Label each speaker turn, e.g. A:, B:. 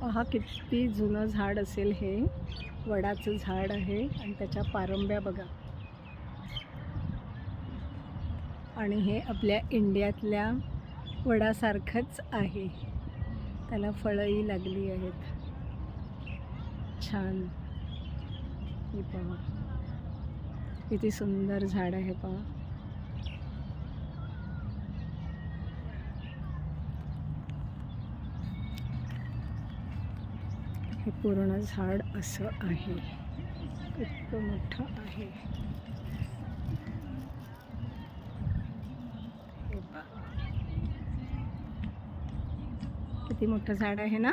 A: पहा किती जुनं झाड असेल हे. वडाचं झाड आहे आणि त्याच्या पारंब्या बघा. आणि हे आपल्या इंडियातल्या वडासारखंच आहे. त्याला फळंही लागली आहेत. छान. हे पहा. किती सुंदर झाड आहे पहा. हे पूर्ण झाड असं आहे. इतकं मोठं आहे. किती मोठं झाड आहे ना?